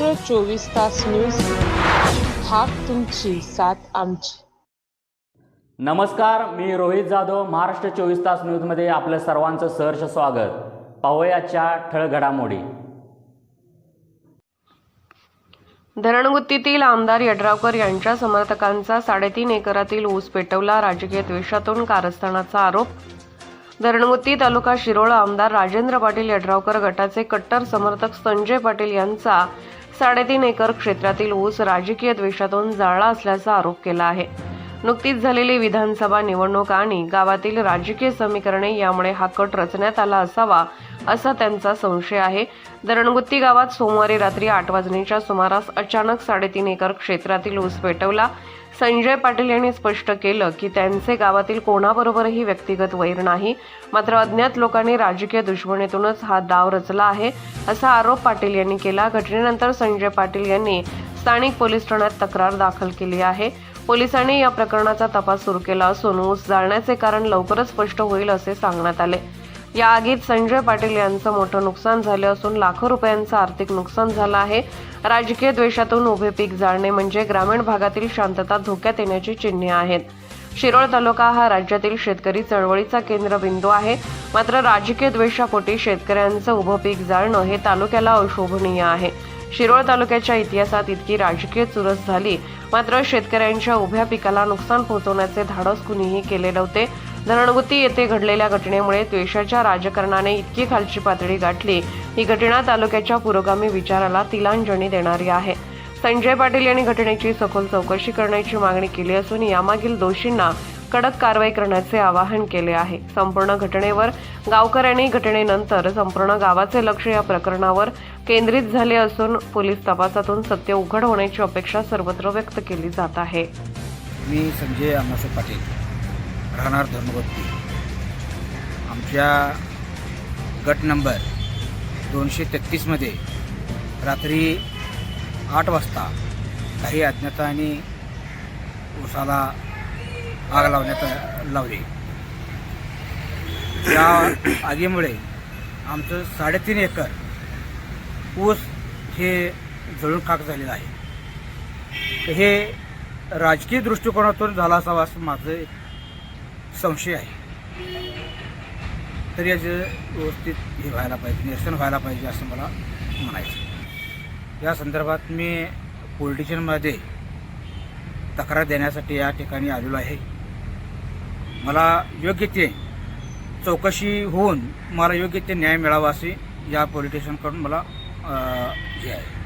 महाराष्ट्र चोवीस तास न्यूज हाक तुमची साथ आमची. नमस्कार मी रोहित जाधव महाराष्ट्र चोवीस तास न्यूजमध्ये आपलं सर्वांचं सहर्ष स्वागत. पाहूयाच्या ठळक घडामोडी धरणगुत्तीतील आमदार यड्रावकर यांच्या समर्थकांचा साडेतीन एकरातील ऊस पेटवला राजकीय द्वेषातून कारस्थानाचा आरोप. धरणगुत्ती तालुका शिरोळ आमदार राजेंद्र पाटील यड्रावकर गटाचे कट्टर समर्थक संजय पाटील यांचा साडेतीन एकर क्षेत्रातील ऊस राजकीय द्वेषातून जाळला असल्याचा आरोप केला आहे. नुकतीच झालेली विधानसभा निवडणूक आणि गावातील राजकीय समीकरणे यामुळे हा कट रचण्यात आला असावा असा त्यांचा संशय आहे. धरणगुत्ती गावात सोमवारी रात्री आठ वाजण्याच्या सुमारास अचानक साडेतीन एकर क्षेत्रातील ऊस पेटवला. संजय पाटील यांनी स्पष्ट केलं की त्यांचे गावातील कोणाबरोबरही व्यक्तिगत वैर नाही. मात्र अज्ञात लोकांनी राजकीय दुश्मनीतूनच हा डाव रचला आहे असा आरोप पाटील यांनी केला. घटनेनंतर संजय पाटील यांनी स्थानिक पोलीस ठाण्यात तक्रार दाखल केली आहे. पोलिसांनी या प्रकरणाचा तपास सुरू केला असून ऊस जाळण्याचे कारण लवकरच स्पष्ट होईल असे सांगण्यात आले. या आगीत संजय पाटील यांचं मोठं नुकसान झाले असून लाखो रुपयांचं आर्थिक नुकसान झालं आहे. राजकीय द्वेषातून उभे पीक जाळणे म्हणजे ग्रामीण भागातील शांतता धोक्यात येण्याची चिन्हे आहेत. शिरोळ तालुका हा राज्यातील शेतकरी चळवळीचा केंद्रबिंदू आहे. मात्र राजकीय द्वेषापोटी शेतकऱ्यांचं उभं पीक जाळणं हे तालुक्याला अशोभनीय आहे. शिरोळ तालुक्याच्या इतिहासात इतकी राजकीय चुरस झाली मात्र शेतकऱ्यांच्या उभ्या पिकाला नुकसान पोहोचवण्याचे धाडस कुणीही केले नव्हते. धरणगुती येथे घडलेल्या घटनेमुळे द्वेषाच्या राजकारणाने इतकी खालची पातळी गाठली. ही घटना तालुक्याच्या पुरोगामी विचाराला तिलांजली देणारी आहे. संजय पाटील यांनी घटनेची सखोल चौकशी करण्याची मागणी केली असून यामागील दोषींना कडक कारवाई करण्याचे आवाहन केले आहे. संपूर्ण घटनेवर गावकऱ्यांनी घटनेनंतर संपूर्ण गावाचे लक्ष या प्रकरणावर केंद्रित झाले असून पोलीस तपासातून सत्य उघड होण्याची अपेक्षा सर्वत्र व्यक्त केली जात आहे. मी संजय अण्णासाहेब पाटील राहणार धर्मवती आमच्या गट नंबर दोनशे तेहतीसमध्ये रात्री आठ वाजता काही अज्ञातांनी उसाला आग लावण्यात लावली. या आगीमुळे आमचं साडेतीन एकर ऊस हे जळून खाक झालेलं आहे. तर हे राजकीय दृष्टिकोनातून झाला असावा असं माझं एक संशय आहे. तर याचं व्यवस्थित हे व्हायला पाहिजे निरसन व्हायला पाहिजे असं मला म्हणायचं या संदर्भात मी पोलिटिशियनमध्ये तक्रार देण्यासाठी या ठिकाणी आलेलो आहे. मला योग्य ते चौकशी होऊन मला योग्य ते न्याय मिळावा असे या पोलिटिशियनकडून मला हे आहे.